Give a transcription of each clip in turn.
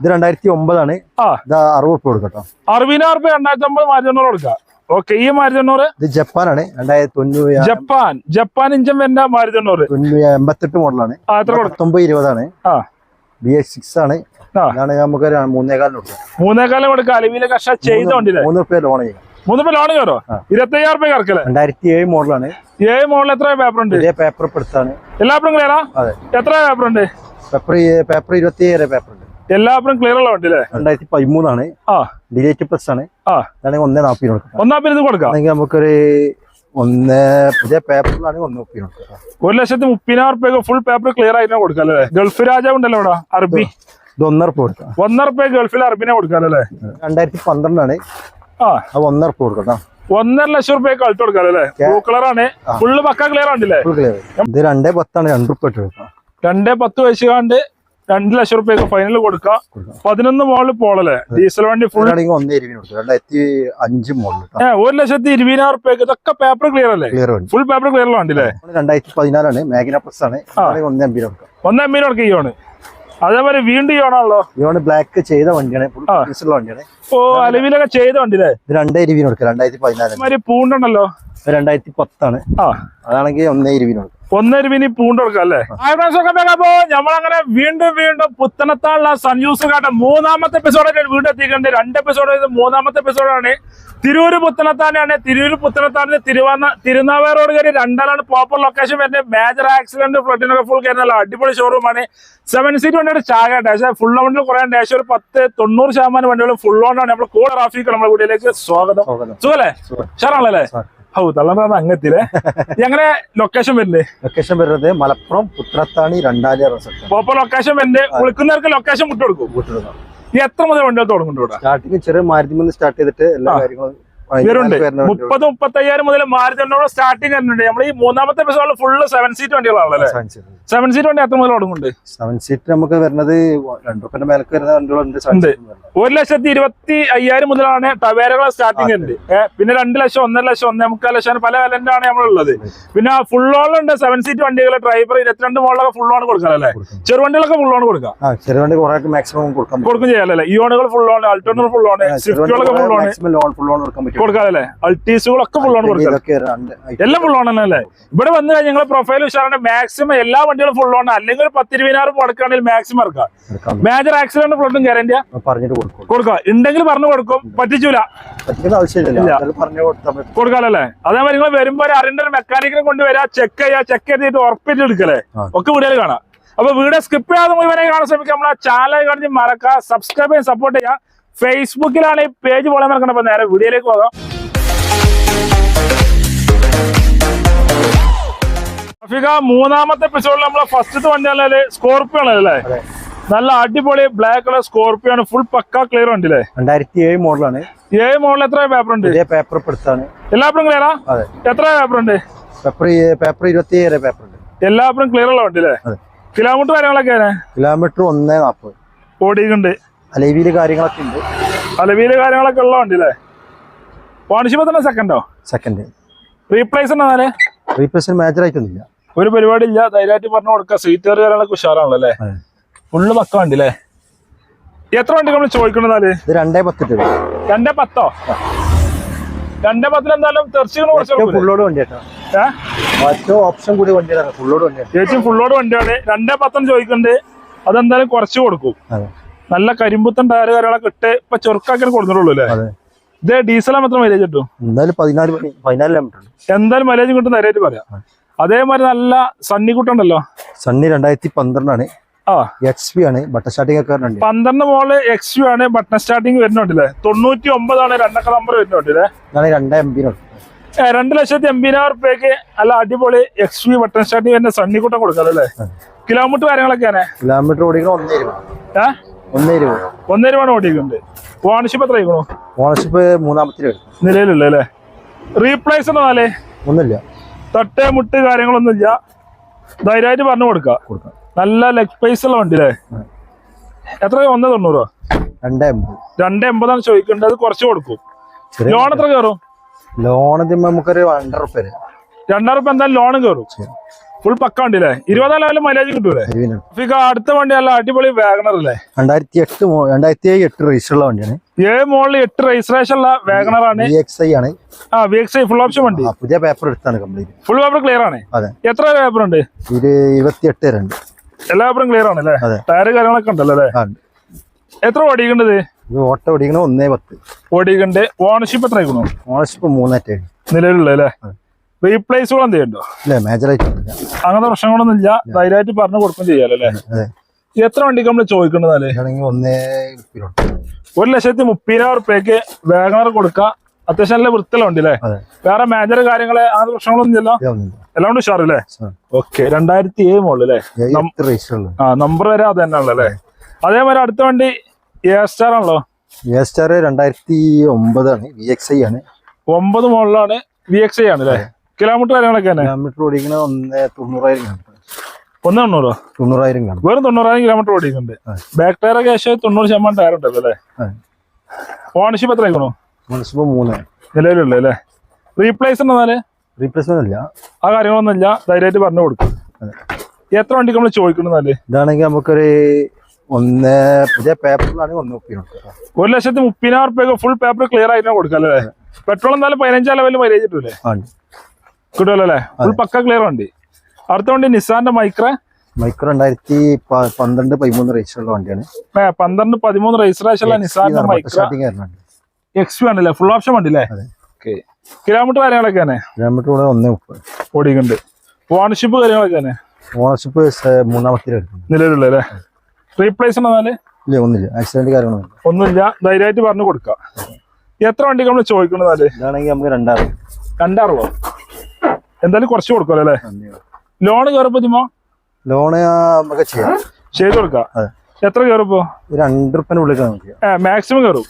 ഇത് രണ്ടായിരത്തി ഒമ്പതാണ് അറുപത് ഉറുപ്പ് കൊടുക്കട്ടോ അറുപതിനായിരം റുപ്യ രണ്ടായിരത്തി ഒമ്പത് മാറ്റി തൊണ്ണൂറ് കൊടുക്കാം. ഓക്കെ ഈ മാറ്റി തൊണ്ണൂറ് ഇത് ജപ്പാനാണ്. രണ്ടായിരത്തി തൊണ്ണൂറ് ജപ്പാൻ. ജപ്പാൻ ഇഞ്ചൻ വരുന്ന തൊണ്ണൂറ് തൊണ്ണൂറ് എൺപത്തെട്ട് മോഡലാണ്. പത്തൊമ്പത് ഇരുപതാണ്. ആ. ബി എച്ച് സിക്സ് ആണ്. ഇതാണ് നമുക്ക് മൂന്നേകാലിന് കൊടുക്കാം. മൂന്നേക്കാലം കൊടുക്കാം. അലവിലെ കഷ ചെയ്തോണ്ടില്ലേ? മൂന്ന് റുപ്യ ലോൺ ചെയ്യാം മൂന്ന് പേര് ലോൺ കയറോ. ഇരുപത്തയ്യായിരം റുപ്യ കറക്കല്ലേ? രണ്ടായിരത്തി ഏഴ് മോഡലാണ്. ഏഴ് മോഡൽ എത്ര പേപ്പർ ഉണ്ട്? പേപ്പർ പെടുത്താണ് എല്ലാപ്പറും ക്ലിയറാ അതെ. എത്ര പേപ്പർ ഉണ്ട്? പേപ്പർ പേപ്പർ ഇരുപത്തി ഏഴ് പേപ്പർ ഉണ്ട്. എല്ലാപ്പറും ക്ലിയർ ഉള്ള വണ്ടി അല്ലേ രണ്ടായിരത്തി പതിമൂന്നാണ് ആ. ഡിലേറ്റ് പ്ലസ് ആണ്. ആ. അതാണെങ്കിൽ ഒന്നേ നാൽപ്പതിന് കൊടുക്കാം. ഒന്നാം പേര് ഇത് കൊടുക്കാം? അല്ലെങ്കിൽ നമുക്കൊരു ഒന്ന് പുതിയ പേപ്പറിലാണെങ്കിൽ ഒന്ന് ഒപ്പിന് കൊടുക്കാം. ഒരു ലക്ഷത്തി മുപ്പതിനായിരം റുപ്യ ഫുൾ പേപ്പർ ക്ലിയർ ആയിട്ട് കൊടുക്കാം അല്ലേ? ഗൾഫ് രാജാവ് ഉണ്ടല്ലോ ഇവിടെ അറബി. ഇത് ഒന്നര കൊടുക്കാം. ഒന്നര റുപ്യ ഗൾഫിൽ അറബിനെ കൊടുക്കാം അല്ലേ? രണ്ടായിരത്തി പന്ത്രണ്ടാണ് ആ. അത് ഒന്നര ഉറുപ്പ് കൊടുക്കാം ഒന്നര ലക്ഷം റുപ്യ കളിച്ചു കൊടുക്കാം അല്ലേ? ബ്ലൂ കളറാണ് ഫുള്ള് പക്ക ക്ലിയർ ആണല്ലേ ഇത് രണ്ടേ പത്താണ് രണ്ടു റുപ്യ രണ്ടേ പത്ത് വയസ്സ് കാണ്ട് രണ്ട് ലക്ഷം റുപ്യ ഫൈനൽ കൊടുക്കാം. പതിനൊന്ന് മോളിൽ പോളല്ലേ? ഡീസൽ വണ്ടി ഫുൾ ആണെങ്കിൽ ഒന്നേ ഇരുപതിന് കൊടുക്കാം. മോഡൽ കേട്ടോ ഏ ഒരു ലക്ഷത്തി ഇരുപതിനായിരം റുപ്യക്ക് ഇതൊക്കെ പേപ്പർ ക്ലിയർ അല്ലേ? ഫുൾ പേപ്പർ ക്ലിയർ ഉള്ള വണ്ടില്ലേ രണ്ടായിരത്തി പതിനാലാണ്. മാഗിന പ്ലസ് ആണ്. ഒന്നേ എം കൊടുക്കുക ചെയ്യാണ് അതേപോലെ വീണ്ടും ചെയ്യണമല്ലോ ഇതാണ് ബ്ലാക്ക് ചെയ്ത വണ്ടിയാണ്. ഓ അലവിലൊക്കെ ചെയ്ത വണ്ടി ഇത് രണ്ടേ ഇരുപതിന് രണ്ടായിരത്തി പതിനാല്. പൂണ്ടണല്ലോ പൂണ്ടുണ്ടല്ലോ? രണ്ടായിരത്തി പത്താണ്. ആ. അതാണെങ്കിൽ ഒന്നേ ഇരുപതിന് ഒന്നര മിനി പൂണ്ട് കൊടുക്കാം അല്ലേ? അപ്പോ ഞമ്മളങ്ങനെ വീണ്ടും വീണ്ടും പുത്തനത്താളുള്ള സൺയൂസ് കാട്ട മൂന്നാമത്തെ എപ്പിസോഡായിട്ട് വീണ്ടും എത്തിക്കേണ്ടത് രണ്ട് എപ്പിസോഡ് മൂന്നാമത്തെ എപ്പിസോഡാണ് തിരൂര് പുത്തനത്താനാണ് തിരൂര് പുത്തനത്താനിന് തിരുവന്ന തിരുനാവേറോട് റോഡ് കയറി രണ്ടാലാണ് പ്രോപ്പർ ലൊക്കേഷൻ വരുന്നത്. മേജർ ആക്സിഡന്റ് ഫ്ലഡിനൊക്കെ ഫുൾ കയറുന്ന അടിപൊളി ഷോറൂമാണ് സെവൻ സീറ്റ് വണ്ടിയുടെ ചാകട്ടെ പക്ഷേ ഫുൾ വണ്ടിയിൽ കുറേ ഡാഷ് ഒരു പത്ത് തൊണ്ണൂറ് ശതമാനം വണ്ടികൾ ഫുൾ ഓണാണ് നമ്മൾ കൂടെ ട്രാഫിക് നമ്മുടെ വീട്ടിലേക്ക് സ്വാഗതം. സുഖല്ലേ? ഷാറാണല്ലേ. ഹൗ തള്ളാൻ അങ്ങെത്തില്ലേ എങ്ങനെ ലൊക്കേഷൻ വരുന്നത് ലൊക്കേഷൻ വരുന്നത് മലപ്പുറം പുത്രത്താണി രണ്ടാലിയ റിസൾട്ട് ലൊക്കേഷൻ വരുന്നത് വിളിക്കുന്നവർക്ക് ലൊക്കേഷൻ വിട്ടു കൊടുക്കും ഈ എത്ര മുതൽ വണ്ടികൾ തുടങ്ങുന്നുണ്ട് സ്റ്റാർട്ടിങ് ചെറിയ മാരുതി സ്റ്റാർട്ട് ചെയ്തിട്ട് എല്ലാ കാര്യങ്ങളും ഇവരുണ്ട്. മുപ്പത് മുപ്പത്തി അയ്യായിരം മുതൽ മാരുതി സ്റ്റാർട്ടിങ് വരുന്നുണ്ട്. നമ്മൾ ഈ മൂന്നാമത്തെ എപ്പിസോഡിൽ ഫുള്ള് സെവൻ സീറ്റ് വണ്ടികളാണല്ലേ സെവൻ സീറ്റ്. വണ്ടി എത്ര മുതൽ തുടങ്ങുന്നുണ്ട്? സെവൻ സീറ്റ് നമുക്ക് വരുന്നത് രണ്ടുപേരുടെ മേലേക്ക് വരുന്ന വണ്ടികളുണ്ട്. ഒരു ലക്ഷത്തി ഇരുപത്തി അയ്യായിരം മുതലാണ് ടവേരകൾ സ്റ്റാർട്ടിങ് ഉണ്ട് പിന്നെ രണ്ട് ലക്ഷം ഒന്നര ലക്ഷം ഒന്നേ മുക്കാൽ ലക്ഷം പല വിലന്റാണ് നമ്മളുള്ളത്. പിന്നെ ഫുൾ ഓണുണ്ട് ഉണ്ട് സെവൻ സീറ്റ് വണ്ടികൾ ഡ്രൈവർ ഇരുപത്തിരണ്ട് മോളിലൊക്കെ ഫുൾ ഓൺ കൊടുക്കാം അല്ലേ? കൊടുക്കാം. ചെറുവണ്ടികളൊക്കെ ഫുൾ ഓൺ കൊടുക്കാം. ചെറുവണ്ടി കുറെ മാക്സിമം കൊടുക്കാം കൊടുക്കും ചെയ്യാലല്ലേ ഇയോണുകൾ ഫുൾ ഓൺ അൾട്ടോണർ ഫുൾ ഓൺ സ്വിഫ്റ്റുകളൊക്കെ ഫുൾ ഓൺ ഫുൾ ഓൺ കൊടുക്കാൻ പറ്റും. കൊടുക്കാതല്ലേ അൾട്ടീസുകളൊക്കെ ഫുൾ ഓൺ കൊടുക്കാം എല്ലാം ഫുൾ ഓൺ അല്ലേ? ഇവിടെ വന്നു കഴിഞ്ഞാൽ ഞങ്ങൾ പ്രൊഫൈൽ ഉഷാറിന്റെ മാക്സിമം എല്ലാ വണ്ടികളും ഫുൾ ഓൺ അല്ലെങ്കിൽ ഒരു പത്തിരുപതിനായിരം കൊടുക്കുകയാണെങ്കിൽ മാക്സിമം ഇറക്കാം മേജർ ആക്സിഡന്റ് ഫ്ലോട്ടും ഗ്യാരണ്ടിയാ പറഞ്ഞിട്ട് കൊടുക്കും. ഉണ്ടെങ്കിൽ പറഞ്ഞു കൊടുക്കും. പറ്റിച്ചൂല. കൊടുക്കാലല്ലേ അതേമാതിരി നിങ്ങൾ വരുമ്പോ ഒരു അറിയേണ്ട മെക്കാനിക്കിനെ കൊണ്ടുവരാ. ചെക്ക് ചെയ്യാ. ചെക്ക് ചെയ്തിട്ട് ഉറപ്പിച്ച് എടുക്കലേ ഒക്കെ വീടുകൾ കാണാം. അപ്പൊ വീഡിയോ സ്കിപ്പ് ചെയ്യാതെ മുഴുവനെ കാണാൻ ശ്രമിക്കുക. നമ്മളെ ചാനൽ കാണിച്ച് മറക്കുക സബ്സ്ക്രൈബ് ചെയ്യാൻ സപ്പോർട്ട് ചെയ്യാം ഫേസ്ബുക്കിലാണ് ഈ പേജ് പോലെ നടക്കുന്നത്. അപ്പൊ നേരെ വീഡിയോയിലേക്ക് പോകാം. റഫീഖ, മൂന്നാമത്തെ എപ്പിസോഡിൽ നമ്മളെ ഫസ്റ്റത്തെ വണ്ടി അല്ലേ സ്കോർപ്പിയോ ആണ് അല്ലേ? നല്ല അടിപൊളി ബ്ലാക്ക് കളർ സ്കോർപ്പിയോ ആണ്. ഫുൾ പക്ക ക്ലിയർ വണ്ടില്ലേ രണ്ടായിരത്തി ഏഴ് മോഡലാണ്. ഏഴ് മോഡൽ എത്ര പേപ്പർ ഉണ്ട്? പേപ്പർ പെടുത്താണ് എല്ലാപ്പറും ക്ലിയറാ അതെ. എത്ര പേപ്പർ ഉണ്ട്? പേപ്പർ പേപ്പർ ഇരുപത്തി ഏഴ് പേപ്പർ ഉണ്ട്. എല്ലാപ്പറും ക്ലിയർ ഉള്ള വണ്ടി അല്ലേ? കിലോമീറ്റർ കാര്യങ്ങളൊക്കെ കിലോമീറ്റർ ഒന്നേ നാൽപ്പത് ഓടിയിട്ടുണ്ട്. അലവിയിൽ കാര്യങ്ങളൊക്കെ ഉണ്ട്. അലവിയിൽ കാര്യങ്ങളൊക്കെ ഉള്ള വണ്ടി അല്ലേ ഓണർഷിപ്പ് തന്നെ സെക്കൻഡോ സെക്കൻഡ് റീപ്ലേസ് ഉണ്ടെന്നാലേ റീപ്ലേസ് മേജർ ആയിട്ടൊന്നുമില്ല. ഒരു പരിപാടി ഇല്ല. ധൈര്യമായിട്ട് പറഞ്ഞു കൊടുക്കുക. സീറ്റ് കാര്യങ്ങളൊക്കെ ഉഷാറാണല്ലോ അല്ലേ. ഫുള്ള് പക്ക വണ്ടി അല്ലേ എത്ര വണ്ടി നമ്മൾ ചോദിക്കണെന്നാൽ ഇത് രണ്ടേ വരും രണ്ടേ പത്തോ? രണ്ടേ പത്തിൽ എന്തായാലും തീർച്ചയായും? ഫുള്ളോട് വണ്ടിയാട്ടോ ഏറ്റവും ഓപ്ഷൻ കൂടി വണ്ടിയാണ് ഫുള്ളോട് വണ്ടിയാണ്. ചേച്ചി ഫുള്ളോട് വണ്ടിയാണ്. രണ്ടേ പത്തെന്ന് ചോദിക്കുന്നുണ്ട്. അതെന്തായാലും കുറച്ച് കൊടുക്കും. നല്ല കരിമ്പുത്തൻ ടയർ കാര്യങ്ങളൊക്കെ ഇട്ട് ഇപ്പൊ ചെറുക്കാക്കി കൊടുത്തിട്ടുള്ളൂ അല്ലേ? ഇതേ ഡീസലാ മാത്രം മൈലേജ് കിട്ടും? എന്തായാലും പതിനാല് മണി പതിനാല് കിലോമീറ്റർ ഉണ്ട് എന്തായാലും മൈലേജ് കിട്ടും നേരായിട്ട് പറയാം. അതേമാതിരി നല്ല സണ്ണി കുട്ടുണ്ടല്ലോ സണ്ണി രണ്ടായിരത്തി പന്ത്രണ്ടാണ് ആ. എക്സ് പി ആണ് ബട്ടർ സ്റ്റാർട്ടിംഗ് ഒക്കെ വണ്ടി പന്ത്രണ്ട് മോൾ എക്സ് യു ആണ് ബട്ടൺ സ്റ്റാർട്ടിങ് വരുന്നുണ്ടല്ലേ? തൊണ്ണൂറ്റി ഒമ്പതാണ് രണ്ടക്ക നമ്പർ വരുന്നുണ്ടല്ലേ രണ്ട് എം ബി രണ്ട് ലക്ഷത്തി എൺപതിനായിരം റുപ്യക്ക് നല്ല അടിപൊളി എക്സ് യു ബട്ടൺ സ്റ്റാർട്ടിങ് വരുന്ന സണ്ണി കൊടുക്കാം അല്ലേ? കിലോമീറ്റർ കാര്യങ്ങളൊക്കെയാണ്. കിലോമീറ്റർ ഓടിക്കണം ഒന്നേ ഒന്നേ രൂപ ഓടിക്കുന്നുണ്ട് ഓണർഷിപ്പ് എത്ര ആയിക്കണോ? ഓണർഷിപ്പ് മൂന്നാമത്തെ നിലയിലുള്ള അല്ലേ? റീപ്ലേസ് ഉണ്ടോ ഒന്നുമില്ല. തട്ട് മുട്ട് കാര്യങ്ങളൊന്നുമില്ല. ധൈര്യമായിട്ട് പറഞ്ഞു കൊടുക്കാം. കൊടുക്കാം. നല്ല ലെഗ് സ്പേസ് ഉള്ള വണ്ടി അല്ലേ. എത്ര ഒന്ന് തൊണ്ണൂറോ? രണ്ടേ എൺപത് രണ്ടേ എൺപതാണ് ചോദിക്കേണ്ടത് കുറച്ച് കൊടുക്കും. ലോൺ എത്ര കയറും? ലോൺ നമുക്കൊരു രണ്ടര രൂപ വരും. രണ്ടായിരം രൂപ എന്തായാലും ലോൺ കയറും. ഫുൾ പക്ക വണ്ടിയില്ലേ ഇരുപതാം ലെവലിൽ മൈലേജ് കിട്ടൂലേ? ഫിക്ക അടുത്ത വണ്ടി അല്ല അടിപൊളി വാഗണർ അല്ലേ രണ്ടായിരത്തി എട്ട് രണ്ടായിരത്തി ഏഴ് എട്ട് രജിസ്റ്ററുള്ള വണ്ടിയാണ്. ഏഴ് മോളിൽ എട്ട് രജിസ്ട്രേഷൻ ഉള്ള വാഗണർ ആണ്. ബി എക്സ് ഐ ആണ്. ആ V X I full option വണ്ടി. പുതിയ പേപ്പർ എടുത്താണ് കംപ്ലീറ്റ് ഫുൾ പേപ്പർ ക്ലിയർ ആണ്. അതെ. എത്ര പേപ്പർ ഉണ്ട്? ഇത് ഇരുപത്തി എട്ട് രണ്ട്. എല്ലാ പേപ്പറും ക്ലിയർ ആണ് അല്ലേ ടയർ കാര്യങ്ങളൊക്കെ ഉണ്ടല്ലോ അല്ലേ. എത്ര ഓടിക്കേണ്ടത് ഓട്ടോ ഓടിക്കണ ഒന്നേ പത്ത്. ഓടിക്കണ്ട്. ഓണർഷിപ്പ് എത്ര ഓണർഷിപ്പ് മൂന്നേറ്റ് നിലവിലുള്ള അല്ലേ. റീപ്ലേസുകൾ അങ്ങനത്തെ പ്രശ്നങ്ങളൊന്നും ഇല്ല. ധൈര്യമായിട്ട് പറഞ്ഞു കൊടുക്കും ചെയ്യാലോ അല്ലേ അതെ. എത്ര വണ്ടിക്ക് നമ്മൾ ചോദിക്കേണ്ടതല്ലേ. ഒരു ലക്ഷത്തി മുപ്പതിനായിരം റുപ്യക്ക് വാഗണർ കൊടുക്കുക അത്യാവശ്യം നല്ല വൃത്തിയുള്ള വണ്ടി അല്ലേ വേറെ മേജർ കാര്യങ്ങൾ അങ്ങനത്തെ പ്രശ്നങ്ങളൊന്നും ഇല്ല എല്ലാം കൊണ്ട് ഉഷാറല്ലേ. ഓക്കെ രണ്ടായിരത്തി ഏഴ് അല്ലേ രജിസ്റ്ററുള്ള ആ നമ്പർ വരെ അത് തന്നെ ഉള്ളല്ലേ അതേപോലെ അടുത്ത വണ്ടി എ സ്റ്റാർ ആണല്ലോ? എ സ്റ്റാർ രണ്ടായിരത്തി ഒമ്പതാണ് വി എക്സ് ഐ ആണ്. ഒമ്പത് മോളിലാണ് വി എക്സ് ഐ ആണ് അല്ലേ കിലോമീറ്റർ കാര്യങ്ങളൊക്കെ തന്നെ? കിലോമീറ്റർ ഓടിക്കുന്നത് ഒന്ന് തൊണ്ണൂറായിരം ഒന്ന് തൊണ്ണൂറോ? തൊണ്ണൂറായിരം കാണും വെറും തൊണ്ണൂറായിരം കിലോമീറ്റർ ഓടിക്കുന്നുണ്ട്. ബാക്ക് ടയർ ക്യാഷ് തൊണ്ണൂറ് ശതമാനം ടയർ ഉണ്ടല്ലോ അല്ലേ? ഓണർഷിപ്പ് എത്ര ആയിക്കണോ ഓണർഷിപ്പ് മൂന്ന്. നിലവിലുള്ള അല്ലേ? റീപ്ലേസ് എന്നാൽ? റീപ്ലേസ്മെന്റ് ഇല്ല. ആ കാര്യങ്ങളൊന്നും ഇല്ല. ധൈര്യമായിട്ട് പറഞ്ഞു കൊടുക്കും. എത്ര വണ്ടിക്ക് നമ്മൾ ചോദിക്കണമെന്നാൽ ഇതാണെങ്കിൽ നമുക്കൊരു ഒന്ന് പുതിയ പേപ്പറിലാണെങ്കിൽ ഒന്ന് ഒപ്പി കൊടുക്കാം ഒരു ലക്ഷത്തി മുപ്പതിനായിരം ഫുൾ പേപ്പർ ക്ലിയർ ആയിട്ട് കൊടുക്കാം അല്ലേ? പെട്രോൾ എന്തായാലും പതിനഞ്ചാം ലെവലിൽ മൈലേജ് കിട്ടൂലേ. കിട്ടുമല്ലോ അല്ലേ ഫുൾ പക്ക ക്ലിയർ വണ്ടി. അടുത്ത വണ്ടി നിസാന്റെ മൈക്ര? മൈക്രോ രണ്ടായിരത്തി പന്ത്രണ്ട് പതിമൂന്ന് റേസിലുള്ള വണ്ടിയാണ്. പന്ത്രണ്ട് പതിമൂന്ന് നിസാന്റെ മൈക്ര എക്സ് ആണല്ലേ ഫുൾ ഓപ്ഷൻ വണ്ടി അല്ലേ? കിലോമീറ്റർ കാര്യങ്ങളൊക്കെ തന്നെ? കിലോമീറ്റർ കൂടെ ഒന്ന് മുപ്പത്. ഓടിക്കുന്നുണ്ട് ഓണർഷിപ്പ് കാര്യങ്ങളൊക്കെ തന്നെ? ഓണർഷിപ്പ് മൂന്നാമത്തെ നിലവിലുള്ള അല്ലേ? റീപ്ലേസ് എന്നാൽ? ഇല്ല ഒന്നുമില്ല. ആക്സിഡന്റ് കാര്യങ്ങളൊന്നും ഒന്നുമില്ല. ധൈര്യമായിട്ട് പറഞ്ഞു കൊടുക്കാം. എത്ര വണ്ടി നമ്മൾ ചോദിക്കണമെന്നാൽ ഇതാണെങ്കിൽ നമുക്ക് രണ്ടാറ്. രണ്ടാറ് രൂപ എന്തായാലും കുറച്ച് കൊടുക്കുമല്ലോ അല്ലേ? ലോൺ കയറിപ്പോ ലോണ് നമുക്ക് ചെയ്യാം. ചെയ്ത് കൊടുക്കാം. എത്ര കയറിപ്പോ ഒരു രണ്ട് ഉള്ളിൽ മാക്സിമം കേറും.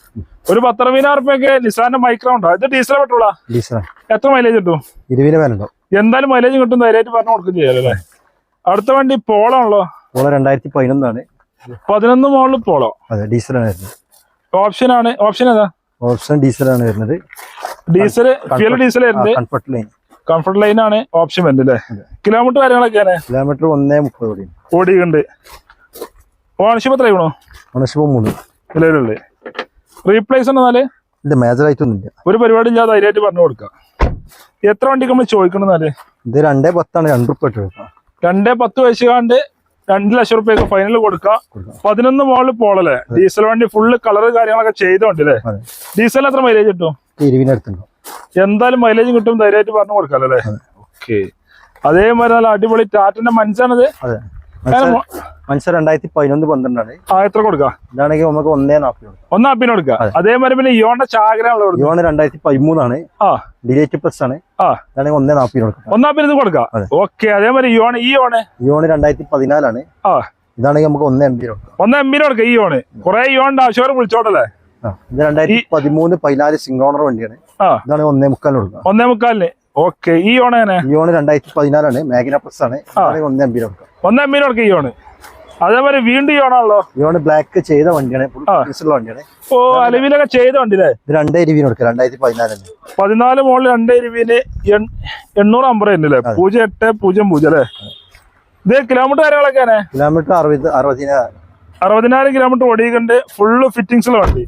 ഒരു പത്തറുപതിനായിരം റുപ്യൊക്കെ നിസാന്റെ മൈക്രോണ്ടോ ഇത് ഡീസൽ പെട്രോളാ ഡീസൽ എത്ര മൈലേജ് കിട്ടും? ഇരുപതിന് വേലുണ്ടോ എന്തായാലും മൈലേജ് കിട്ടും ധൈര്യമായിട്ട് പറഞ്ഞു കൊടുക്കും ചെയ്യാലോ അല്ലേ? അടുത്ത വണ്ടി പോളാണല്ലോ പോളോ രണ്ടായിരത്തി പതിനൊന്നാണ് പതിനൊന്ന് മോളിൽ പോളോ. അതെ ഡീസലാണ് വരുന്നത്. ഓപ്ഷൻ ആണ്. ഓപ്ഷൻ ഏതാ? ഓപ്ഷൻ ഡീസൽ ആണ് വരുന്നത്. ഡീസൽ ഡീസൽ വരുന്നത്. ലൈൻ കംഫർട്ട് ലൈൻ ആണ് ഓപ്ഷൻ വരുന്നത് അല്ലേ? കിലോമീറ്റർ കാര്യങ്ങളൊക്കെ കിലോമീറ്റർ ഒന്നേ മുപ്പത് ഓടി ഓടിയുണ്ട് ഓണർഷിപ്പ് എത്ര ആയിക്കണോ ഓണർഷിപ്പ് മൂന്ന്. നിലവിലുള്ളത് റീപ്ലേസ് എന്നാൽ മേജറായിട്ടൊന്നുമില്ല ഒരു പരിപാടി ഞാൻ ധൈര്യമായിട്ട് പറഞ്ഞു കൊടുക്കാം എത്ര വണ്ടിക്ക് നമ്മൾ ചോദിക്കണമെന്നാൽ ഇത് രണ്ടേ പത്താണ് രണ്ട് കൊടുക്കാം. രണ്ടേ പത്ത് വയസ്സ് കാണ്ട് രണ്ട് ലക്ഷം റുപ്യ ഫൈനൽ കൊടുക്കാം. പതിനൊന്ന് മോളിൽ പോളല്ലേ ഡീസൽ വണ്ടി ഫുള്ള് കളർ കാര്യങ്ങളൊക്കെ ചെയ്തോണ്ട് അല്ലേ ഡീസൽ എത്ര മൈലേജ് കിട്ടും? ഇരുവിന് അടുത്തുണ്ടോ എന്തായാലും മൈലേജും കിട്ടും ധൈര്യമായിട്ട് പറഞ്ഞു കൊടുക്കാലോ അല്ലേ? ഓക്കെ അതേമാതിരി നല്ല അടിപൊളി ടാറ്റന്റെ മനസ്സാണത് മനസ്സിൽ രണ്ടായിരത്തി പതിനൊന്ന് പന്ത്രണ്ടാണ്. ആ എത്ര കൊടുക്കാം? ഇതാണെങ്കിൽ നമുക്ക് ഒന്നേ നാൽപ്പത് കൊടുക്കാം. ഒന്ന് അപ്പിന് കൊടുക്കാം? അതെ. അതേമാതിരി പിന്നെ ഇയോന്റെ ചാകരാണല്ലോ യോണ് രണ്ടായിരത്തി പതിമൂന്നാണ്. ആ. ഡിലേറ്റ് പ്ലസ് ആണ്. ആ. ഇതാണെങ്കിൽ ഒന്നേ നാപ്പിന് കൊടുക്കാം. ഒന്നാപ്പിന് ഇത് കൊടുക്കാം. ഓക്കെ അതേമാതിരി ഇയോണ് ഈ ഓണ് യോണ് രണ്ടായിരത്തി പതിനാലാണ്. ആ. ഇതാണെങ്കിൽ നമുക്ക് ഒന്നേ ബി കൊടുക്കാം. ഒന്ന് എമ്മിന് കൊടുക്കാം ഈ യോണ്. കുറെ ഇയോണ്ട് ആവശ്യം വിളിച്ചോട്ടല്ലേ? ഇത് രണ്ടായിരത്തി പതിമൂന്ന് പതിനാല് സിംഗോണർ വണ്ടിയാണ്. ഇതാണ് ഒന്നേ മുക്കാലിന് കൊടുക്കാം ഒന്നേ മുക്കാലിന്. ഓക്കെ. ഈ ഓണ് ഈ ഓണ് രണ്ടായിരത്തി പതിനാലാണ്. മാഗ്ന പ്ലസ് ആണ്. ഒന്നേ എൺപത് കൊടുക്കാം ഒന്ന് എമ്മിന് കൊടുക്കാം ഈ ഓണ് അതേപോലെ വീണ്ടും യോണാണല്ലോ ഇയോണ് ബ്ലാക്ക് ചെയ്ത വണ്ടിയാണ്. വണ്ടിയാണ്. ഓ അലവിലൊക്കെ ചെയ്ത വണ്ടില്ലേ ഇത് രണ്ടേ ഇരുവിന് കൊടുക്കാം രണ്ടായിരത്തി പതിനാലാണ് പതിനാല് മോളിൽ രണ്ടേ ഇരുപതിന് എണ്ണൂറ് അമ്പത് തന്നെയല്ലേ പൂജ്യം എട്ട് പൂജ്യം പൂജ്യം അല്ലേ? ഇത് കിലോമീറ്റർ കാര്യങ്ങളൊക്കെ കിലോമീറ്റർ അറുപത് അറുപതിന് അറുപതിനായിരം കിലോമീറ്റർ ഓടിയിട്ടുണ്ട് ഫുള്ള് ഫിറ്റിംഗ്സുള്ള വണ്ടി.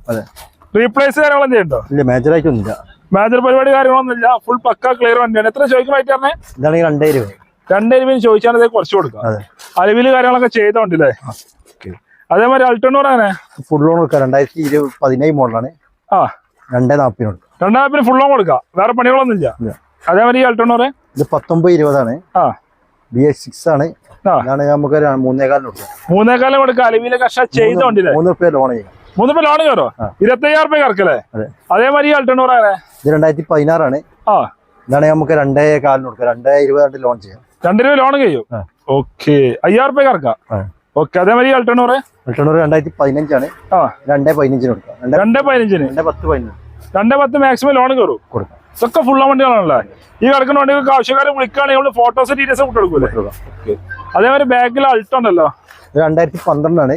റീപ്ലേസ് കാര്യങ്ങളും ചെയ്യണ്ടോ? ഇല്ല മേജർ ആയിട്ടൊന്നുമില്ല. മേജർ പരിപാടി കാര്യങ്ങളൊന്നും ഇല്ല ഫുൾ പക്ക ക്ലിയർ വണ്ടിയാണ്. എത്ര ചോദിക്കും രണ്ടായിരം പറഞ്ഞേ? ഇതാണെങ്കിൽ രണ്ടേ ഇരുപത് രണ്ട് ഇരുപതിന് ചോദിച്ചാൽ കുറച്ച് കൊടുക്കാം അലവിൽ കാര്യങ്ങളൊക്കെ ചെയ്ത വണ്ടില്ലേ അതേമാതിരി അൾട്ടണ്ണൂർ അങ്ങനെ ഫുൾ ലോൺ കൊടുക്കാം രണ്ടായിരത്തി ഇരുപത് പതിനേഴ് മോഡലാണ്. ആ. രണ്ടേ നാൽപ്പതിന് രണ്ടേ നാപ്പിന് ഫുൾ ഓൺ കൊടുക്കാം വേറെ പണികളൊന്നും ഇല്ല. അതേമാതിരി ഈ അൾട്ടണ്ണൂർ ഇത് പത്തൊമ്പത് ഇരുപതാണ്. ആ. ബി എസ് സിക്സ് ആണ്. നമുക്ക് മൂന്നേകാലം മൂന്നേകാലിന് കൊടുക്കാം മൂന്നേക്കാലം കൊടുക്കാം അലവിൽ കഷ ചെയ്ത വണ്ടിയില്ലേ മൂന്ന് റുപ്യ ലോൺ ചെയ്യാം മൂന്ന് ഇപ്പൊ ലോൺ കയറോ. ഇരുപത്തയ്യായിരം റുപ്യ കറക്കല്ലേ? അതെ. അതേമാതിരി ഇത് രണ്ടായിരത്തി പതിനാറാണ്. ആ. നമുക്ക് രണ്ടേ കാലിന് കൊടുക്കാം രണ്ടേ ഇരുപതാണ്ട് ലോൺ ചെയ്യാം. രണ്ട് രൂപ ലോൺ കഴിയും. ഓക്കെ. അയ്യായിരം റുപ്യ കറക്കാം. ഓക്കെ. അതേമാതിരി ഈ അൾട്ടണ്ണൂർ റിട്ടേൺ രണ്ടായിരത്തി പതിനഞ്ചാണ്. ആ. രണ്ടേ പതിനഞ്ചിന് കൊടുക്കാം രണ്ടേ പതിനഞ്ചിന്? രണ്ടേ പത്ത് പതിനഞ്ച്. രണ്ടേ പത്ത് മാക്സിമം ലോൺ കയറും. കൊടുക്കാം. ഇതൊക്കെ ഫുള്ള വണ്ടികളാണല്ലേ ഈ കിടക്കുന്ന വണ്ടികൾക്ക് ആവശ്യക്കാരെ വിളിക്കുകയാണെങ്കിൽ ഫോട്ടോസ് ഡീറ്റെയിൽസ് കൊടുക്കൂലേ? കൊടുക്കാം. അതേമാതിരി ബാഗിൽ അൾട്ടോ ഉണ്ടല്ലോ? രണ്ടായിരത്തി പന്ത്രണ്ടാണ്.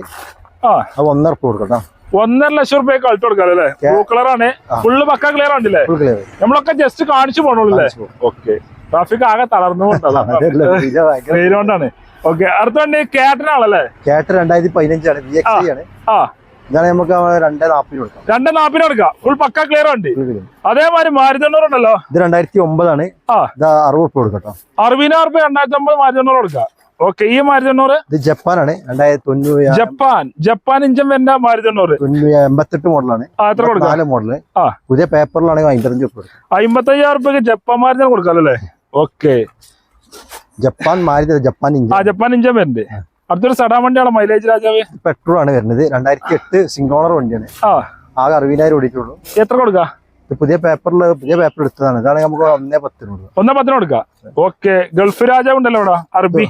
ആ. ഒന്നര കൊടുക്കട്ടോ കൊടുക്കാം കേട്ടോ ഒന്നര ലക്ഷം റുപ്യക്ക് അൾട്ട് കൊടുക്കാം അല്ലേ? ബ്ലൂ കളറാണ് ഫുള്ള് പക്ക ക്ലിയർ ആണല്ലേ നമ്മളൊക്കെ ജസ്റ്റ് കാണിച്ചു പോണുള്ളൂ ഓക്കെ ട്രാഫിക് ആകെ തളർന്നു വെയിലുകൊണ്ടാണ് ഓക്കെ അടുത്ത വണ്ടി കേട്ടനാണല്ലേ കേട്ട രണ്ടായിരത്തി പതിനഞ്ചാണ്. ആ. ഇതാണ് നമുക്ക് രണ്ടേ നാപ്പിന് കൊടുക്കാം. രണ്ട് നാപ്പിന് എടുക്കാം ഫുൾ പക്ക ക്ലിയർ ഉണ്ട് അതേമാതിരി മാരുതണ്ണൂർ ഉണ്ടല്ലോ? ഇത് രണ്ടായിരത്തി ഒമ്പതാണ്. അറുപത് ഉറുപ്പ് കൊടുക്കട്ടോ അറുപതിനായിരം റുപ്യ രണ്ടായിരത്തി ഒമ്പത് മാരുതണ്ണൂർ കൊടുക്കാം. ഓക്കെ ഈ മാരുതി എണ്ണൂറ് ഇത് ജപ്പാനാണ്. രണ്ടായിരത്തി തൊണ്ണൂറ് ജപ്പാൻ. ജപ്പാൻ ഇഞ്ചൻ വരുന്ന മാരുതി എണ്ണൂറ് എൺപത്തെട്ട് മോഡലാണ്. എത്ര കൊടുക്കാം? നാല് മോഡൽ. പുതിയ പേപ്പറിലാണെങ്കിൽ അമ്പത്തഞ്ച് കൊടുക്കാം. അമ്പത്തയ്യായിരം റുപ്യക്ക് ജപ്പാൻ മാരുതി കൊടുക്കാമല്ലോ അല്ലേ? Okay. Japan Maruti Japan engine ആ ജപ്പാൻ ഇഞ്ചൻ വരുന്നുണ്ട്. അടുത്തൊരു സടാ വണ്ടിയാണ് മൈലേജ് രാജാവ്? പെട്രോൾ ആണ് വരുന്നത്. രണ്ടായിരത്തി എട്ട് സിംഗിൾ ഓണർ വണ്ടിയാണ്. ആ. ആകെ അറുപതിനായിരം ഓടിയിട്ടുള്ളൂ. എത്ര കൊടുക്കാം? പുതിയ പേപ്പറിൽ പുതിയ പേപ്പർ എടുത്തതാണ്. ഇതാണെങ്കിൽ നമുക്ക് ഒന്നേ പത്തിന് കൊടുക്കാം ഒന്നേ പത്തിന് കൊടുക്കാം. ഓക്കെ. ഗൾഫ് രാജാവ് ഉണ്ടല്ലോ ഇവിടെ അറബി.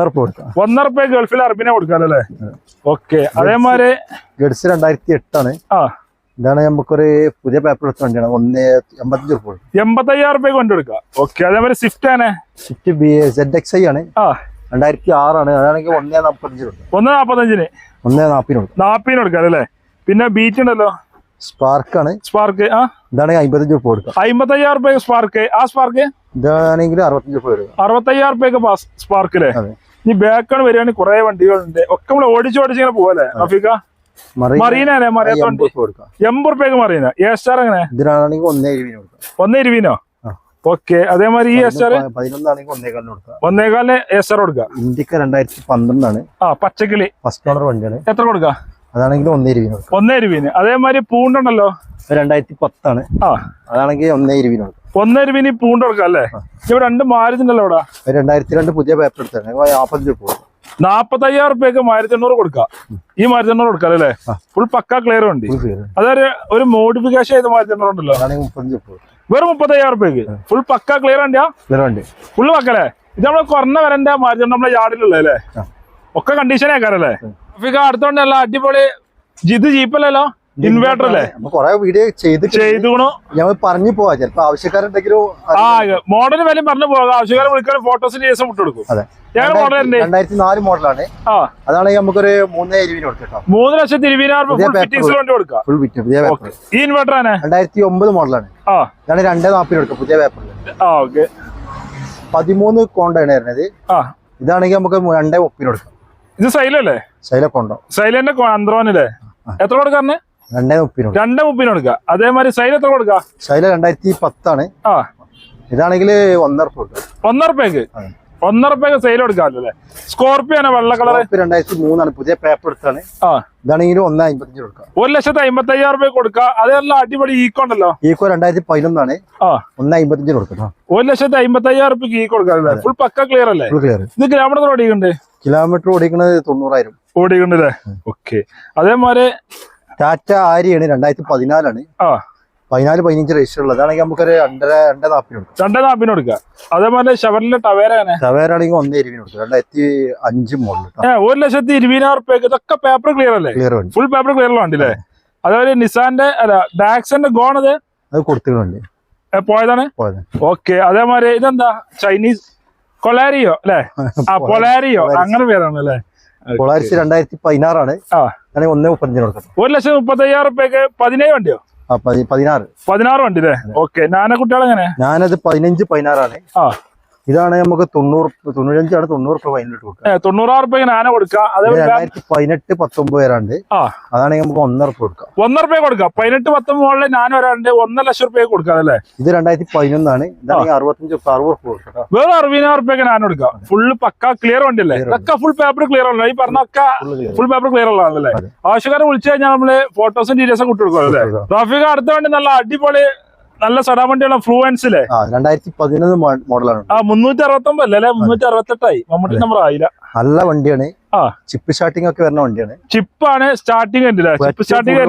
ഉറുപ്പ് കൊടുക്കാം. റുപ്യ ഗൾഫിൽ അറബിനെ കൊടുക്കാല്ലേ ഓക്കെ. അതേമാതിരി ഗഡ്സ് രണ്ടായിരത്തി എട്ടാണ് ആ. ഇതാണ് നമുക്കൊരു പുതിയ പേപ്പർ എടുത്ത വണ്ടിയാണ്. ഒന്ന് എൺപത്തഞ്ച് രൂപ കൊടുക്കും എൺപത്തയ്യായിരം റുപ്യ കൊണ്ടെടുക്കാം കൊടുക്കാം ഓക്കെ. അതേമാതിരി സ്വിഫ്റ്റ് ആണ്. Swift B Z X I ആണ്. ആ. രണ്ടായിരത്തി ആറാണ് അതാണെങ്കിൽ ഒന്നേ നാൽപ്പത്തഞ്ച് ഒന്നേ ഒന്ന് നാപ്പത്തഞ്ചിന്. ഒന്നേ നാപ്പിന് കൊടുക്കാം. നാപ്പിന് കൊടുക്കാം അല്ലേ പിന്നെ ബീറ്റ് ഉണ്ടല്ലോ. സ്പാർക്കാണ് സ്പാർക്ക് ആ? ഇതാണെങ്കിൽ അമ്പത്തഞ്ച് രൂപ കൊടുക്കുക. അമ്പത്തയ്യായിരം രൂപ സ്പാർക്ക് ആ സ്പാർക്ക് ഇതാണെങ്കിൽ അറുപത്തഞ്ച് രൂപ വരും. അറുപത്തയ്യായിരം റുപ്യക്ക് സ്പാർക്കില്ലേ ഇനി ബാക്കാണ് വരികയാണെങ്കിൽ കുറെ വണ്ടികളുണ്ട്. ഒക്കെ നമ്മൾ ഓടിച്ചു ഓടിച്ച് ഇങ്ങനെ പോവല്ലേ റഫീക്ക മറീന അല്ലേ? മറിയാത്ത എൺപത് റുപ്യക്ക് മറീന എ സ്റ്റാർ എങ്ങനെ? ഇതിനാണെങ്കിൽ ഒന്നേ ഇരുപതിനോ ഒന്നേ ഇരുപതിനോ. ഓക്കെ അതേമാതിരി ഈ പതിനൊന്നാണെങ്കിൽ ഒന്നേകാലിന് ഒന്നേകാലിന് എ സ്റ്റാർ കൊടുക്കാം ഇന്ത്യയ്ക്ക് രണ്ടായിരത്തി പന്ത്രണ്ടാണ്. ആ പച്ചക്കിളി. ഫസ്റ്റ് ഓണർ വണ്ടിയാണ്. എത്ര കൊടുക്കാം അതാണെങ്കിൽ ഒന്നേ ഇരുപതിന് കൊടുക്കാം. ഒന്നേ ഇരുപതിന്. അതേമാതിരി പൂണ്ടുണ്ടല്ലോ? രണ്ടായിരത്തി പത്താണ് ആ. അതാണെങ്കിൽ ഒന്നേ രൂപ ഒന്നേ ഇരുപതിന് പൂണ്ട് കൊടുക്കാം അല്ലേ? ഇവിടെ രണ്ട് മാരുതിണ്ടല്ലോ ഇവിടെ? രണ്ടായിരത്തി രണ്ട് പുതിയ പേപ്പർ എടുത്താണ് നാൽപ്പത്തഞ്ച് രൂപ നാപ്പത്തയ്യായിരം റുപ്യക്ക് മാരുതി എണ്ണൂറ് കൊടുക്കാം ഈ മാരുതി എണ്ണൂറ് കൊടുക്കാം അല്ലേ? ഫുൾ പക്ക ക്ലിയർ ഉണ്ട് അതൊരു ഒരു മോഡിഫിക്കേഷൻ ചെയ്ത മാരുതി എണ്ണൂറ് ഉണ്ടല്ലോ വെറും മുപ്പത്തയ്യായിരം റുപ്യക്ക് ഫുൾ പക്ക ക്ലിയർ ഉണ്ട് ഫുള്ള് പക്കല്ലേ ഇത് നമ്മൾ കുറഞ്ഞ വരണ്ട മാരുതി നമ്മളെ യാർഡിലുള്ള അല്ലേ ഒക്കെ കണ്ടീഷൻ ആക്കാറല്ലേ അടുത്തോണ്ടല്ല? അടിപൊളി. ജിത് ജീപ്പല്ലല്ലോ? ഇൻവേർട്ടർ അല്ലേ കൊറേ വീഡിയോ ചെയ്ത് ഞങ്ങൾ പറഞ്ഞു പോവാ. ചിലപ്പോ ആവശ്യക്കാരുണ്ടെങ്കിലും ആ മോഡൽ വിലയും പറഞ്ഞു പോകാം. ആവശ്യക്കാരെ വിളിക്കാൻ ഫോട്ടോസിന് ശേഷം വിട്ടുകൊടുക്കും അതെ. രണ്ടായിരത്തി നാല് മോഡലാണ് അതാണെങ്കിൽ നമുക്കൊരു മൂന്നേ ഇരുപതിന് കൊടുക്കാം മൂന്ന് ലക്ഷത്തി ഇരുപതിനായിരം ഈ ഇൻവെർട്ടർ ആണ് രണ്ടായിരത്തി ഒമ്പത് മോഡലാണ് ആ. ഇതാണ് രണ്ടേ നാപ്പിന് കൊടുക്കാം. പുതിയ പേപ്പറിൽ ആ ഓക്കെ പതിമൂന്ന് കോണ്ടാണ് വരുന്നത്. ഇതാണെങ്കിൽ നമുക്ക് രണ്ടേ മുപ്പിന് കൊടുക്കാം. ഇത് സൈലല്ലേ? സൈല കൊണ്ടോ സൈലന്റെ അന്ത്രോനല്ലേ എത്ര കൊടുക്കാറിന് രണ്ടേ മുപ്പിന് രണ്ടേ മുപ്പിന് കൊടുക്കുക അതേമാതിരി സൈല എത്ര കൊടുക്കുക സൈല രണ്ടായിരത്തി പത്താണ് ആ. ഇതാണെങ്കിൽ ഒന്നര ഉറുപ്പ് കൊടുക്കാം. ഒന്നര റുപ്യക്ക് അതെ. ഒന്നര റുപ്യക്ക് സൈൽ കൊടുക്കാമല്ലേ സ്കോർപ്പിയോ വെള്ള കളർ രണ്ടായിരത്തി മൂന്നാണ് പുതിയ പേപ്പർ എടുത്താണ്. ആ. ഇതാണെങ്കിൽ ഒന്ന് അമ്പത്തഞ്ച് കൊടുക്കാം. ഒരു ലക്ഷത്തി അമ്പത്തി അയ്യായിരം റുപ്യ കൊടുക്കുക അതെല്ലാം അടിപൊളി ഈക്കോ ഉണ്ടല്ലോ. ഈക്കോ രണ്ടായിരത്തി പതിനൊന്നാണ് ആ. ഒന്ന് അമ്പത്തഞ്ച് കൊടുക്കണം ഒരു ലക്ഷത്തി അമ്പത്തി അയ്യായിരം റുപ്യക്ക് ഈ കൊടുക്കാം ഫുൾ പക്ക ക്ലിയർ അല്ലേ? ക്ലിയർ ഇത് ഗ്രാമത്തിൽ ഓടിക്കുന്നുണ്ട് കിലോമീറ്റർ ഓടിക്കുന്നത് തൊണ്ണൂറായിരം. ഓടിക്കണ്ടല്ലേ ഓക്കെ. അതേമാതിരി ടാറ്റ ആര്യാണ് രണ്ടായിരത്തി പതിനാലാണ് ആ. പതിനാല് പതിനഞ്ച് രജിസ്റ്റർ ഉള്ളത്. അതാണെങ്കിൽ നമുക്കൊരു രണ്ടര രണ്ടേ നാപ്പിന് കൊടുക്കാം. രണ്ടേ നാപ്പിന് കൊടുക്കാം അതേമാതിരി ഷവറിലെ ടവേര ടവേര ആണെങ്കിൽ ഒന്നേ ഇരുപതിന് കൊടുക്കാം. രണ്ടായിരത്തി അഞ്ച് മോഡൽ ഒരു ലക്ഷത്തി ഇരുപതിനായിരം റുപ്യക്ക് ഇതൊക്കെ പേപ്പർ ക്ലിയർ അല്ലേ? ക്ലിയർ ഫുൾ പേപ്പർ ക്ലിയർ ഉണ്ടല്ലേ അതേപോലെ നിസാന്റെ അല്ല ഡാക്സന്റെ ഗോണത്? അത് കൊടുത്തിട്ടുണ്ട്. ഏ, പോയതാണ്? പോയത് ഓക്കെ. അതേമാതിരി ഇതെന്താ? ചൈനീസ് കൊലാരിയോ അല്ലെ? ആ പൊലാരിയോ അങ്ങനെ പേരാണ് അല്ലേ? പൊളാരിച്ച് രണ്ടായിരത്തി പതിനാറാണ് ആ. ഒന്നേ മുപ്പത്തഞ്ചിന് കൊടുക്കാം. ഒരു ലക്ഷം മുപ്പത്തി അയ്യായിരം റുപ്യക്ക് പതിനേഴ് വണ്ടിയോ? പതിനാറ്. പതിനാറ് വണ്ടി അല്ലേ? ഓക്കെ ഞാനെ എങ്ങനെ ഞാനത് പതിനഞ്ച് പതിനാറാണ്. ആ. ഇതാണ് നമുക്ക് തൊണ്ണൂറ് തൊണ്ണൂറ്റഞ്ചാണ് തൊണ്ണൂറ് രൂപ ഫൈനലിട്ട് കൊടുക്കുക. തൊണ്ണൂറായിരം റുപ്യക്ക് ആന കൊടുക്കുക. രണ്ടായിരത്തി പതിനെട്ട് പത്തൊമ്പത് വരാണ്ട് അതാണെങ്കിൽ നമുക്ക് ഒന്നര രൂപ കൊടുക്കാം ഒന്നര രൂപ കൊടുക്കാം പതിനെട്ട് പത്തൊമ്പത് മുകളിൽ ഞാൻ വരാണ്ട് ഒന്നര ലക്ഷം റുപ്യ കൊടുക്കാം അല്ലേ? ഇത് രണ്ടായിരത്തി പതിനൊന്നാണ്. ഇതാണെങ്കിൽ അറുപത്തഞ്ച് അറുപത് രൂപ കൊടുക്കാം. വേറെ അറുപതിനായിരം രൂപയ്ക്ക് ഞാൻ കൊടുക്കാം ഫുള്ള് പക്ക ക്ലിയർ ഉണ്ടല്ലേ ഇതൊക്കെ ഫുൾ പേപ്പർ ക്ലിയർ അല്ല ഈ പറഞ്ഞൊക്കെ ഫുൾ പേപ്പർ ക്ലിയർ ഉള്ളതാണല്ലേ. ആവശ്യക്കാരെ വിളിച്ചു കഴിഞ്ഞാൽ നമ്മൾ ഫോട്ടോസും ഡീറ്റെയിൽസും കൊടുത്തു കൊടുക്കും അല്ലേ. ട്രാഫിക് അടുത്ത വേണ്ടി നല്ല അടിപൊളി നല്ല സടാ വണ്ടിയുള്ള ഫ്ലൂവൻസിലെ രണ്ടായിരത്തി പതിനൊന്ന് മോഡലാണ് ആ മുന്നൂറ്റി അറുപത്തൊമ്പത് അല്ലേ? മുന്നൂറ്റി അറുപത്തെട്ടായി മമ്മൂട്ടി നമ്പർ ആയില്ല. നല്ല വണ്ടിയാണ്. ആ. ചിപ്പ് സ്റ്റാർട്ടിംഗ് ഒക്കെ വരുന്ന വണ്ടിയാണ്. ചിപ്പാണ് സ്റ്റാർട്ടിംഗ് ഉണ്ടല്ലേ ചിപ്പ് സ്റ്റാർട്ടിംഗ്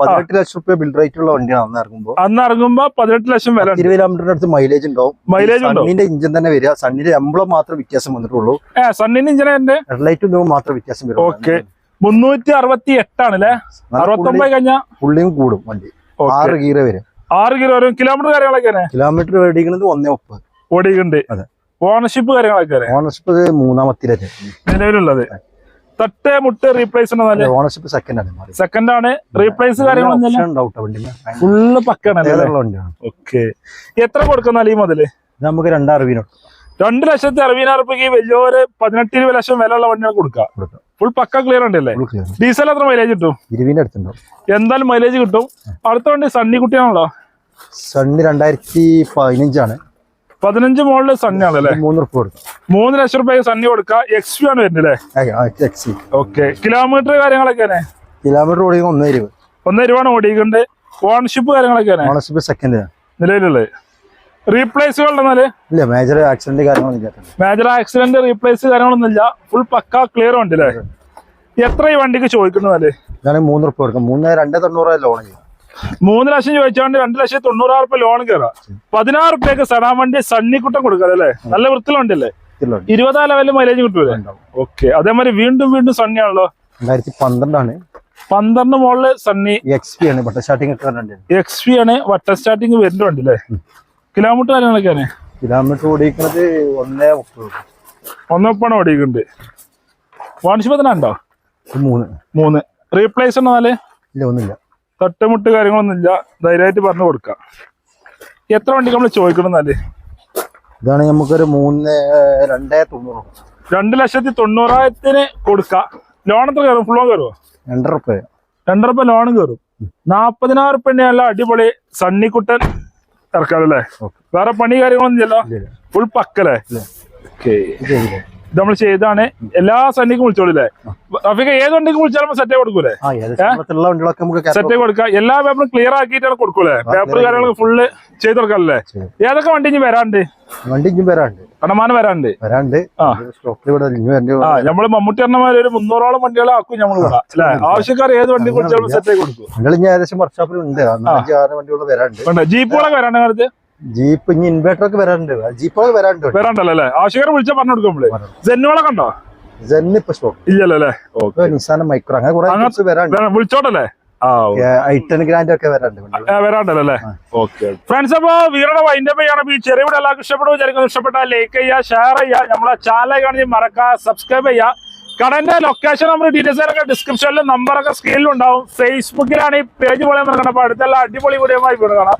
പതിനെട്ട് ലക്ഷം റുപ്യ ബിൽഡ് റേറ്റ് ഉള്ള വണ്ടിയാണ് അന്ന് ഇറങ്ങുമ്പോ അന്ന് ഇറങ്ങുമ്പോ പതിനെട്ട് ലക്ഷം വില ഇരുപത് കിലോമീറ്ററിന്റെ അടുത്ത് മൈലേജ് ഉണ്ടാവും. മൈലേജ്? സണ്ണിന്റെ ഇഞ്ചൻ തന്നെ വരിക. സണ്ണിന്റെ എംബ്ലം മാത്രം വ്യത്യാസം വന്നിട്ടുള്ളൂ. സണ്ണിന്റെ സണ്ണിന് ഇഞ്ചിനുണ്ട് ഹെഡ്ലൈറ്റും ഉണ്ടാവും മാത്രം വ്യത്യാസം വരും. ഓക്കെ മുന്നൂറ്റി അറുപത്തി എട്ടാണ് അല്ലേ അറുപത്തി ഒമ്പത് കഴിഞ്ഞാൽ പുള്ളിയും കൂടും വണ്ടി. ആറ് ഗീറ വരും. ആറ് കിലോ വരും കിലോമീറ്റർ കാര്യങ്ങളൊക്കെ കിലോമീറ്റർ ഓടിക്കുന്നത് ഒന്നേ മുപ്പത്. ഓടിക്കുന്നുണ്ട് അതെ. ഓണർഷിപ്പ് കാര്യങ്ങളൊക്കെ ഓണർഷിപ്പ് മൂന്നാമത്തെ നിലവിലുള്ളത്. തട്ട് മുട്ട് റീപ്ലേസ് ഓണർഷിപ്പ് സെക്കൻഡ് ആണ് സെക്കൻഡ് ആണ്. റീപ്ലേസ് കാര്യങ്ങളൊന്നും ഫുള്ള് പക്കാണ് ഓക്കെ എത്ര കൊടുക്കുന്നാൽ ഈ മുതൽ നമുക്ക് രണ്ടറിവിനോട്ട് രണ്ട് ലക്ഷത്തി അറുപതിനായിരം റുപ്യക്ക് വലിയൊരു പതിനെട്ട് ഇരുപത് ലക്ഷം വില ഉള്ള വണ്ടികൾ കൊടുക്കാം കൊടുക്കാം. ഫുൾ പക്ക ക്ലിയർ ഉണ്ടല്ലേ? ഡീസൽ എത്ര മൈലേജ് കിട്ടും? അടുത്തുണ്ടാവും എന്തായാലും മൈലേജ് കിട്ടും. അടുത്ത വണ്ടി സണ്ണി കുട്ടിയാണല്ലോ. സണ്ണി രണ്ടായിരത്തി പതിനഞ്ചാണ്. പതിനഞ്ച് മോളിൽ സണ്ണി ആണല്ലേ? മൂന്ന് കൊടുക്കാം. മൂന്ന് ലക്ഷം റുപ്യ സണ്ണി കൊടുക്കുക. എക്സ് പി ആണ് വരുന്നില്ലേ എക്സ് ഓക്കെ കിലോമീറ്റർ കാര്യങ്ങളൊക്കെയാണ് കിലോമീറ്റർ ഓടിക്കുന്നത് ഒന്നേ രൂപ ഒന്നേ രൂപ ഓടിക്കുന്നുണ്ട് ഓണർഷിപ്പ് കാര്യങ്ങളൊക്കെയാണ് ഓണർഷിപ്പ് സെക്കൻഡ് നിലവിലുള്ളത്. എന്നാൽ ഇല്ല മേജർ ആക്സിഡന്റ് കാര്യങ്ങളൊന്നും ഇല്ല. മേജർ ആക്സിഡന്റ് റീപ്ലേസ് കാര്യങ്ങളൊന്നുമില്ല ഫുൾ പക്ക ക്ലിയർ ഉണ്ട് അല്ലേ എത്ര ഈ വണ്ടിക്ക് ചോദിക്കുന്നതല്ലേ ഞാൻ മൂന്ന് റുപ്യ കൊടുക്കാം മൂന്ന് രണ്ടേ തൊണ്ണൂറ് ലോൺ ചെയ്യാം. മൂന്ന് ലക്ഷം ചോദിച്ചാണ്ട് രണ്ട് ലക്ഷത്തി തൊണ്ണൂറായിരം റുപ്യ ലോൺ കയറാം പതിനാറ് റുപ്യക്ക് സടാൻ വണ്ടി സണ്ണിക്കുട്ടം കൊടുക്കാം അല്ലേ നല്ല വൃത്തിലുണ്ടല്ലേ ഇരുപതാം ലെവലിൽ മൈലേജ് കിട്ടൂലേ? ഓക്കെ അതേമാതിരി വീണ്ടും വീണ്ടും സണ്ണിയാണല്ലോ? രണ്ടായിരത്തി പന്ത്രണ്ടാണ്. പന്ത്രണ്ട് മോളിൽ സണ്ണി. എക്സ് പി ആണ് ബട്ടർ സ്റ്റാർട്ടിംഗ് എക്സ് പി ആണ് വട്ട സ്റ്റാർട്ടിങ് വരുന്നുണ്ട് അല്ലേ കിലോമീറ്റർ കാര്യങ്ങളൊക്കെയാണ് കിലോമീറ്റർ ഓടിക്കുന്നത് ഒന്നേ മുപ്പത്. ഒന്നൊപ്പാണ് ഓടിക്കുന്നുണ്ട് വാണിജ്യ ഉണ്ടോ? മൂന്ന്. മൂന്ന്. റീപ്ലേസ് ഉണ്ടെന്നാൽ ഇല്ല ഒന്നുമില്ല. തട്ടുമുട്ട് കാര്യങ്ങളൊന്നുമില്ല ധൈര്യമായിട്ട് പറഞ്ഞു കൊടുക്കാം. എത്ര വണ്ടി നമ്മൾ ചോദിക്കണമെന്നാൽ ഇതാണ് നമുക്കൊരു മൂന്ന് രണ്ടേ തൊണ്ണൂറ്. രണ്ട് ലക്ഷത്തി തൊണ്ണൂറായിരത്തിന് കൊടുക്കാം. ലോൺ എത്ര കയറും? ഫുൾ ലോൺ കയറുമോ രണ്ടര രൂപ രണ്ടര രൂപ ലോൺ കയറും. നാപ്പതിനായിരം റുപ്യ നല്ല അടിപൊളി സണ്ണിക്കുട്ടൻ ഇറക്കാമല്ലേ വേറെ പണി കാര്യങ്ങളൊന്നും ഇല്ലല്ലോ? ഇല്ല. ഫുൾ പക്കല്ലേ ഓക്കെ ഇത് നമ്മൾ ചെയ്താണ് എല്ലാ സണ്ണിക്കും വിളിച്ചോളില്ലേ? റഫീഖ ഏത് വണ്ടിക്കും വിളിച്ചാലും സെറ്റ് കൊടുക്കൂലേ? കൊടുക്കുക വണ്ടികളൊക്കെ സെറ്റ് കൊടുക്കാം. എല്ലാ പേപ്പറും ക്ലിയർ ആക്കിയിട്ടാണ് കൊടുക്കൂലേ? പേപ്പർ കാര്യങ്ങൾ ഫുള്ള് ചെയ്ത് കൊടുക്കാല്ലേ. ഏതൊക്കെ വണ്ടി ഇനി വരാണ്ട്? വണ്ടി ഇഞ്ഞും വരാണ്ട്. കടമാനം വരാണ്ട്. വരാണ്ട്. നമ്മൾ മമ്മൂട്ടി പറഞ്ഞമാര് ഒരു മുന്നൂറോളം വണ്ടികളെ ആക്കും നമ്മൾ അല്ലെ? ആവശ്യക്കാർ ഏത് വണ്ടി വിളിച്ചാലും സെറ്റ് കൊടുക്കും. ഇനി ഏകദേശം വണ്ടികൾ വരാണ്ട്. ജീപ്പുകളൊക്കെ വരാണ്ട് കാലത്ത് ജീപ്പ് ഇനി ഇൻവേർട്ടർ ഒക്കെ വരാണ്ട് ജീപ്പൊക്കെ വരാണ്ട് വരാണ്ടല്ലേ ആശുപത്രി ആവശ്യക്കാർ വിളിച്ചാൽ പറഞ്ഞു കൊടുക്കും. നമ്മൾ ജെന്നുകളൊക്കെ ഉണ്ടോ? ജെന്ന് ഇപ്പൊ സ്റ്റോക്ക് ഇല്ലല്ലേ നിസാന മൈക്രോ അങ്ങനെ കുറെ വരാണ്ട് വിളിച്ചോട്ടല്ലേ? ആ ഐട്ടൺ ഗ്രാൻഡ് ഒക്കെ വരാണ്ട് വണ്ടികൾ ആ, ഓക്കെ ഫ്രണ്ട്സ് അപ്പൊ വീരുടെ വൈൻഡപ്പ് ചെയ്യണം. ഈ ചെറിയ വീട് എല്ലാവർക്കും ഇഷ്ടപ്പെടും വിചാരിക്കുന്നു ഇഷ്ടപ്പെട്ടാൽ ലൈക്ക് ചെയ്യുക ഷെയർ ചെയ്യുക. നമ്മളെ ചാനൽ കാണിച്ച് മറക്കുക സബ്സ്ക്രൈബ് ചെയ്യുക. കടന്റെ ലൊക്കേഷൻ നമ്മുടെ ഡീറ്റെയിൽസ് ഒക്കെ ഡിസ്ക്രിപ്ഷനിലും നമ്പറൊക്കെ സ്ക്രീനിലും ഉണ്ടാവും. ഫേസ്ബുക്കിലാണ് ഈ പേജ് പോലെ മറക്കണം അപ്പൊ അടുത്തെല്ലാം അടിപൊളി വീഡിയോ വീട് കാണാം.